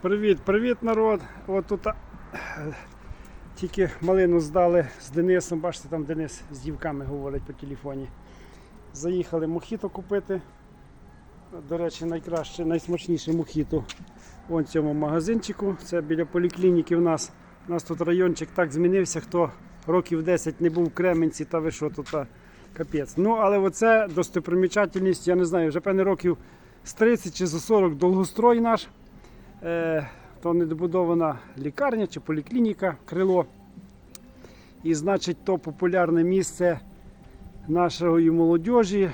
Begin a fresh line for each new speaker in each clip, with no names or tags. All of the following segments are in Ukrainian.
Привіт, привіт, народ. От тут тільки малину здали з Денисом. Бачите, там Денис з дівками говорить по телефоні. Заїхали мохіто купити. До речі, найкраще, найсмачніше мохіто вон в цьому магазинчику. Це біля поліклініки в нас. У нас тут райончик так змінився, хто років 10 не був в Кременці, та ви що тут капець. Ну, але оце достопримічательність, я не знаю, вже певне років з 30 чи за 40 довгострой наш. Е, то недобудована лікарня чи поліклініка крило. І значить, то популярне місце нашої молодіжі.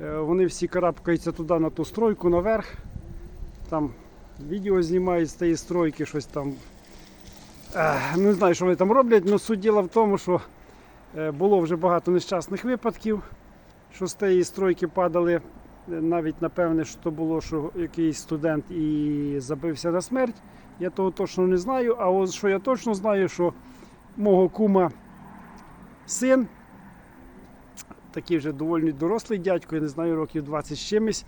Е, вони всі карабкаються туди на ту стройку наверх. Там відео знімають з тієї стройки, щось там. Е, не знаю, що вони там роблять, але суть діла в тому, що було вже багато нещасних випадків, що з тієї стройки падали навіть напевне, що то було, що якийсь студент і забився на смерть. Я того точно не знаю. А от що я точно знаю, що мого кума син, такий вже доволі дорослий дядько, я не знаю, років 20 з чимось,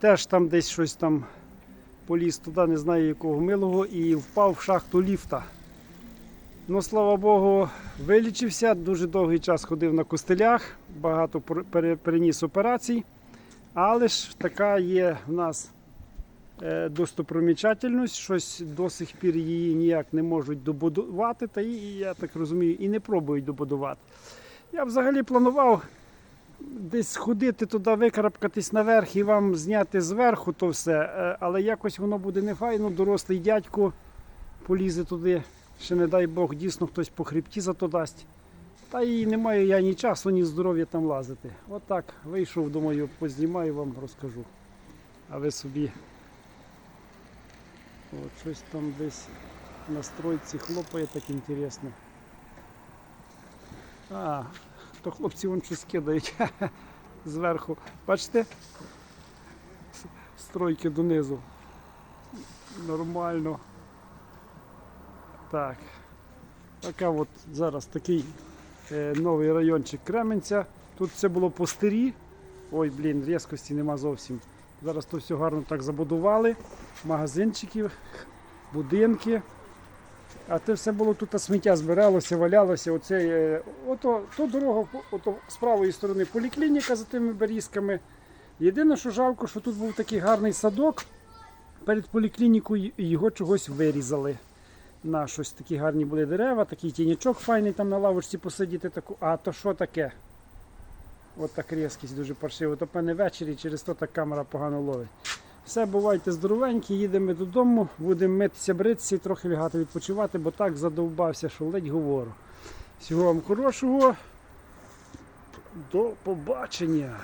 теж там десь щось там поліз туди, не знаю якого милого, і впав в шахту ліфта. Ну, слава Богу, вилічився, дуже довгий час ходив на костелях, багато переніс операцій. Але ж така є в нас е, достопримічательність, щось до сих пір її ніяк не можуть добудувати, та і, я так розумію, і не пробують добудувати. Я взагалі планував десь ходити туди, викарабкатись наверх і вам зняти зверху то все, е, але якось воно буде нефайно, дорослий дядько полізе туди. Ще не дай Бог, дійсно хтось по хребті зато дасть. Та і не маю я ні часу, ні здоров'я там лазити. Отак вийшов, думаю, познімаю вам, розкажу. А ви собі от щось там десь на стройці хлопає так інтересно. А, то хлопці вон щось кидають зверху. Бачите? Стройки донизу. Нормально. Так. Така от зараз такий новий райончик Кременця. Тут все було по стирі. Ой, блін, різкості нема зовсім. Зараз то все гарно так забудували. Магазинчики, будинки. А те все було тут сміття збиралося, валялося. Оце, е, ото, то дорога ото, з правої сторони поліклініка за тими берізками. Єдине, що жалко, що тут був такий гарний садок. Перед поліклінікою його чогось вирізали на щось такі гарні були дерева, такий тінячок файний там на лавочці посидіти. Таку. А то що таке? От так різкість дуже паршиво. То певне ввечері через то так камера погано ловить. Все, бувайте здоровенькі, їдемо додому, будемо митися, бритися і трохи лягати відпочивати, бо так задовбався, що ледь говорю. Всього вам хорошого. До побачення!